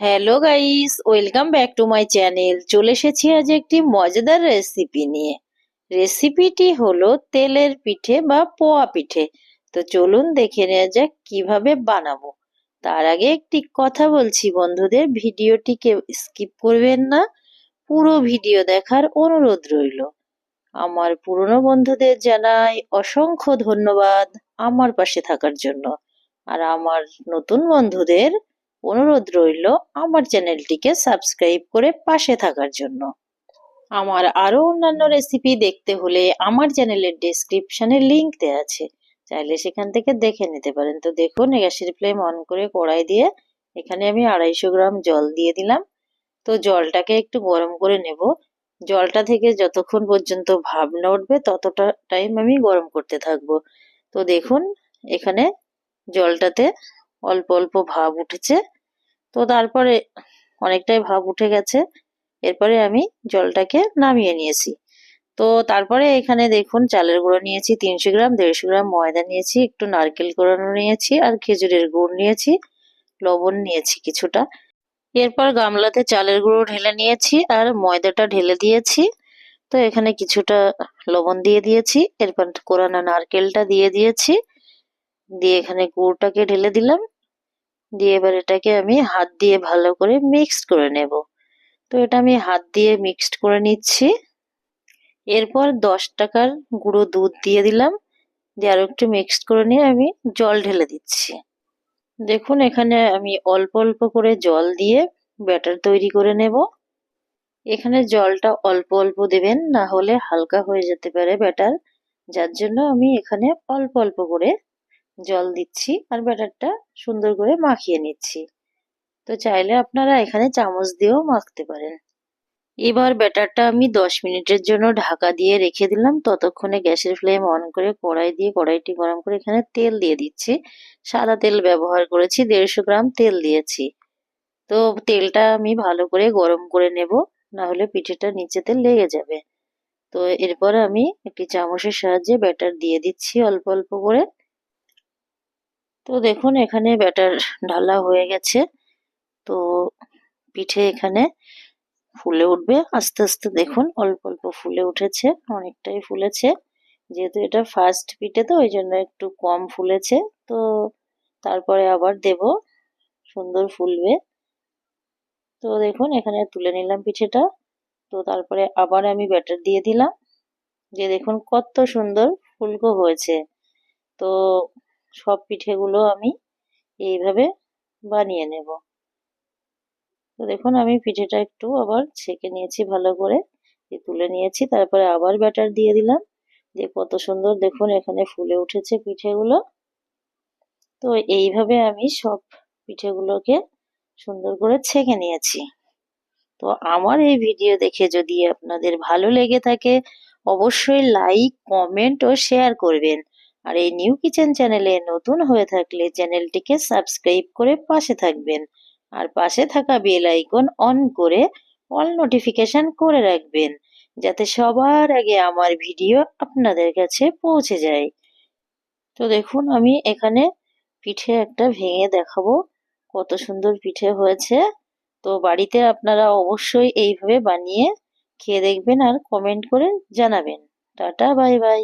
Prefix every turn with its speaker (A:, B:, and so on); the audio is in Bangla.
A: Hello guys welcome back to my channel চলে এসেছি আজ একটি মজাদার রেসিপি নিয়ে। রেসিপিটি হলো তেলের পিঠে বা পোয়া পিঠে। তো চলুন দেখে নেওয়া যাক কীভাবে বানাবো। তার আগে একটি কথা বলছি বন্ধুদের, ভিডিওটিকে স্কিপ করবেন না। পুরো ভিডিও দেখার অনুরোধ রইল। আমার পুরনো বন্ধুদের জানাই অসংখ্য ধন্যবাদ আমার পাশে থাকার জন্য। আর আমার নতুন বন্ধুদের অনুরোধ রইল আমার চ্যানেলটিকে সাবস্ক্রাইব করে পাশে থাকার জন্য। আমার আরও অন্যান্য রেসিপি দেখতে হলে আমার চ্যানেলের ডেসক্রিপশনে লিংক দেওয়া আছে। চাইলে সেখান থেকে দেখে নিতে পারেন। তো দেখুন গ্যাসের ফ্লেম অন করে কড়াই দিয়ে এখানে আমি আড়াইশো গ্রাম জল দিয়ে দিলাম। তো জলটাকে একটু গরম করে নেব। জলটা থেকে যতক্ষণ পর্যন্ত ভাব না উঠবে ততটা টাইম আমি গরম করতে থাকব। তো দেখুন, এখানে জলটাতে অল্প অল্প ভাব উঠেছে। তো তারপরে অনেকটাই ভাব উঠে গেছে। এরপরে আমি জলটাকে নামিয়ে নিয়েছি। তো তারপরে এখানে দেখুন, চালের গুঁড়ো নিয়েছি তিনশো গ্রাম, দেড়শো গ্রাম ময়দা নিয়েছি, একটু নারকেল কোড়ানো নিয়েছি আর খেজুরের গুড় নিয়েছি, লবণ নিয়েছি কিছুটা। এরপর গামলাতে চালের গুঁড়ো ঢেলে নিয়েছি আর ময়দাটা ঢেলে দিয়েছি। তো এখানে কিছুটা লবণ দিয়ে দিয়েছি, এরপর কোরানো নারকেলটা দিয়ে দিয়েছি। দিয়ে এখানে গুড়টাকে ঢেলে দিলাম। দিয়ে এবার এটাকে আমি হাত দিয়ে ভালো করে মিক্সড করে নেব। তো এটা আমি হাত দিয়ে মিক্সড করে নিচ্ছি। এরপর দশ টাকার গুঁড়ো দুধ দিয়ে দিলাম। দিয়ে আরও একটু মিক্সড করে নিয়ে আমি জল ঢেলে দিচ্ছি। দেখুন, এখানে আমি অল্প অল্প করে জল দিয়ে ব্যাটার তৈরি করে নেব। এখানে জলটা অল্প অল্প দেবেন, না হলে হালকা হয়ে যেতে পারে ব্যাটার। যার জন্য আমি এখানে অল্প অল্প করে জল দিচ্ছি আর ব্যাটারটা সুন্দর করে মাখিয়ে নিচ্ছি। তো চাইলে আপনারা এখানে চামচ দিয়েও মাখতে পারেন। এবার ব্যাটারটা আমি দশ মিনিটের জন্য ঢাকা দিয়ে রেখে দিলাম। ততক্ষণে গ্যাসের ফ্লেম অন করে কড়াই দিয়ে কড়াইটি গরম করে এখানে তেল দিয়ে দিচ্ছি। সাদা তেল ব্যবহার করেছি, দেড়শো গ্রাম তেল দিয়েছি। তো তেলটা আমি ভালো করে গরম করে নেব, না হলে পিঠেটা নিচেতে লেগে যাবে। তো এরপর আমি একটি চামচের সাহায্যে ব্যাটার দিয়ে দিচ্ছি অল্প অল্প করে। তো দেখুন, এখানে ব্যাটার ঢালা হয়ে গেছে। তো পিঠে এখানে ফুলে উঠবে। আস্তে আস্তে দেখুন, অল্প অল্প ফুলে উঠেছে, অনেকটাই ফুলেছে। যেহেতু এটা ফার্স্ট পিঠে তো, ওই জন্য একটু কম ফুলেছে। তো তারপরে আবার দেব, সুন্দর ফুলবে। তো দেখুন, এখানে তুলে নিলাম পিঠেটা। তো তারপরে আবার আমি ব্যাটার দিয়ে দিলাম। যে দেখুন, কত সুন্দর ফুলকো হয়েছে। তো সব পিঠেগুলো আমি এইভাবে বানিয়ে নেব। তো দেখুন, আমি পিঠেটা একটু আবার ছেঁকে নিয়েছি ভালো করে। তুলে নিয়েছি, তারপরে আবার ব্যাটার দিয়ে দিলাম। দিয়ে কত সুন্দর দেখুন, এখানে ফুলে উঠেছে পিঠেগুলো। তো এইভাবে আমি সব পিঠেগুলোকে সুন্দর করে ছেঁকে নিয়েছি। তো আমার এই ভিডিও দেখে যদি আপনাদের ভালো লেগে থাকে, অবশ্যই লাইক, কমেন্ট ও শেয়ার করবেন। আর এই নিউ কিচেন চ্যানেলে নতুন হয়ে থাকলে চ্যানেলটিকে সাবস্ক্রাইব করে পাশে থাকবেন। আর পাশে থাকা বেল আইকন অন করে অল নোটিফিকেশন করে রাখবেন, যাতে সবার আগে আমার ভিডিও আপনাদের কাছে পৌঁছে যায়। তো দেখুন, আমি এখানে পিঠে একটা ভেঙে দেখাবো, কত সুন্দর পিঠে হয়েছে। তো বাড়িতে আপনারা অবশ্যই এইভাবে বানিয়ে খেয়ে দেখবেন আর কমেন্ট করে জানাবেন। Tata bye bye